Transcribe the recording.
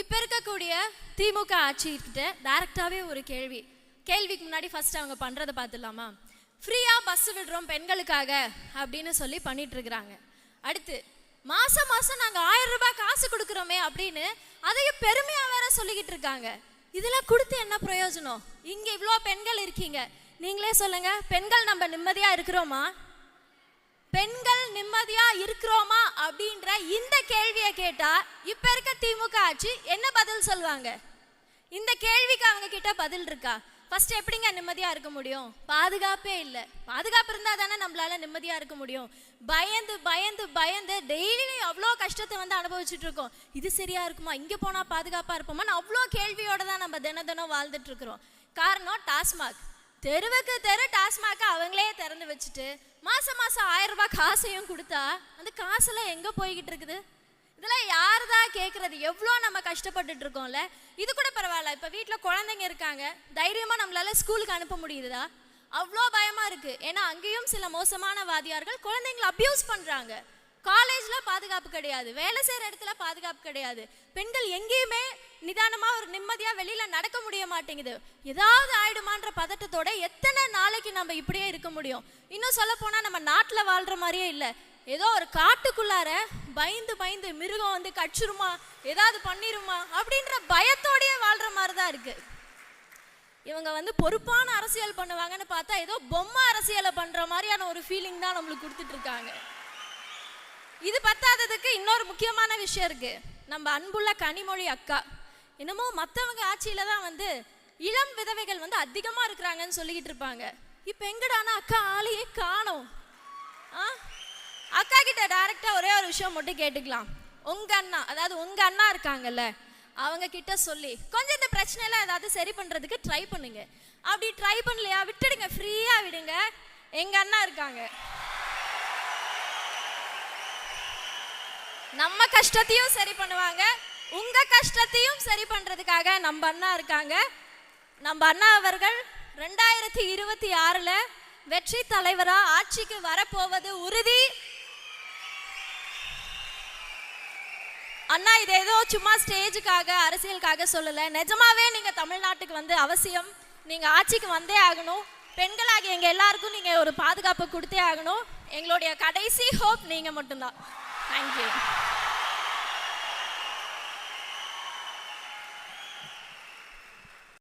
இப்போ இருக்கக்கூடிய திமுக ஆட்சிக்கிட்ட டைரக்டாகவே ஒரு கேள்வி. கேள்விக்கு முன்னாடி ஃபஸ்ட் அவங்க பண்ணுறதை பார்த்துடலாமா? ஃப்ரீயாக பஸ் விடுறோம் பெண்களுக்காக அப்படின்னு சொல்லி பண்ணிட்டு இருக்கிறாங்க. அடுத்து மாதம் மாதம் நாங்கள் ஆயிரம் ரூபாய் காசு கொடுக்குறோமே அப்படின்னு அதையும் பெருமையாக வேற சொல்லிக்கிட்டு இருக்காங்க. இதெல்லாம் கொடுத்து என்ன பிரயோஜனம்? இங்கே இவ்வளோ பெண்கள் இருக்கீங்க. நீங்களே சொல்லுங்க பெண்கள் நம்ம நிம்மதியாக இருக்கிறோமா? பெண்கள் நிம்மதியாக இருக்கிறோமா அப்படின்ற இந்த கேள்வியை கேட்டா இப்ப இருக்க திமுக ஆட்சி என்ன பதில் சொல்லுவாங்க? இந்த கேள்விக்கு அவங்க கிட்ட பதில் இருக்கா? ஃபர்ஸ்ட் எப்படிங்க நிம்மதியா இருக்க முடியும்? பாதுகாப்பே இல்லை. பாதுகாப்பு இருந்தா தானே நம்மளால நிம்மதியா இருக்க முடியும். பயந்து பயந்து பயந்து டெய்லியும் அவ்வளோ கஷ்டத்தை வந்து அனுபவிச்சுட்டு இருக்கோம். இது சரியா இருக்குமா? இங்க போனா பாதுகாப்பா இருப்போமான்னு அவ்வளோ கேள்வியோட தான் நம்ம தின தினம் வாழ்ந்துட்டு இருக்கிறோம். காரணம் டாஸ்மாக். தெருவுக்கு தெரு டாஸ்மாக அவங்களே திறந்து வச்சுட்டு மாசம் மாசம் ஆயிரம் ரூபாய் காசையும் கொடுத்தா அந்த காசெல்லாம் எங்க போய்கிட்டு இருக்குது? இதெல்லாம் யார் தான் கேட்கறது எவ்வளோ நம்ம கஷ்டப்பட்டுட்டு இருக்கோம்ல. இது கூட பரவாயில்ல. இப்போ வீட்டில் குழந்தைங்க இருக்காங்க. தைரியமாக நம்மளால ஸ்கூலுக்கு அனுப்ப முடியுதா அவ்வளோ பயமாக இருக்குது ஏன்னா அங்கேயும் சில மோசமான வாதியார்கள் குழந்தைங்களை அப்யூஸ் பண்ணுறாங்க காலேஜில் பாதுகாப்பு கிடையாது. வேலை செய்கிற இடத்துல பாதுகாப்பு கிடையாது. பெண்கள் எங்கேயுமே நிதானமாக ஒரு நிம்மதியாக வெளியில் நடக்க முடிய மாட்டேங்குது. ஏதாவது ஆயிடுமான்ற பதட்டத்தோட எத்தனை நாளைக்கு நம்ம இப்படியே இருக்க முடியும்? இன்னும் சொல்ல போனால் நம்ம நாட்டில் வாழ்கிற மாதிரியே இல்லை. ஏதோ ஒரு காட்டுக்குள்ளார பயந்து பயந்து மிருகம் வந்து கச்சிருமா ஏதாவது பண்ணிருமா? அப்படின்ற பயத்தோடயே வாழ்கிற மாதிரி தான் இருக்குது இவங்க வந்து பொறுப்பான அரசியல் பண்ணுவாங்கன்னு பார்த்தா ஏதோ பொம்மை அரசியலை பண்ணுற மாதிரியான ஒரு ஃபீலிங் தான் நம்மளுக்கு கொடுத்துட்ருக்காங்க இது பத்தாததுக்கு இன்னொரு முக்கியமான விஷயம் இருக்கு. நம்ம அன்புள்ள கனிமொழி அக்கா. என்னமோ மற்றவங்க ஆட்சியில தான் வந்து இளம் விதவைகள் வந்து அதிகமா இருக்கிறாங்கன்னு சொல்லிக்கிட்டு இருப்பாங்க. இப்போ எங்கடானா அக்கா ஆளையே காணோம். ஆ? அக்கா கிட்ட டைரக்டா ஒரே ஒரு விஷயம் மட்டும் கேட்டுக்கலாம். உங்க அண்ணா அதாவது உங்க அண்ணா இருக்காங்கல்ல அவங்க கிட்ட சொல்லி கொஞ்சம் இந்த பிரச்சனைலாம் ஏதாவது சரி பண்றதுக்கு ட்ரை பண்ணுங்க. அப்படி ட்ரை பண்ணலையா விட்டுடுங்க ஃப்ரீயா விடுங்க. எங்க அண்ணா இருக்காங்க. நம்ம கஷ்டத்தையும் சரி பண்ணுவாங்க. உங்க கஷ்டத்தையும் சரி பண்றதுக்காக நம்ம அண்ணா இருக்காங்க. நம்ம அண்ணா அவர்கள் ரெண்டாயிரத்தி இருபத்தி ஆறுல வெற்றி தலைவரா ஆட்சிக்கு வரப்போவது உறுதி. அண்ணா இது ஏதோ சும்மா ஸ்டேஜுக்காக அரசியலுக்காக சொல்லல. நிஜமாவே நீங்க தமிழ்நாட்டுக்கு வந்து அவசியம். நீங்க ஆட்சிக்கு வந்தே ஆகணும். பெண்களாக எங்க எல்லாருக்கும் நீங்க ஒரு பாதுகாப்பு கொடுத்தே ஆகணும். எங்களுடைய கடைசி ஹோப் நீங்க மட்டும்தான். Thank you.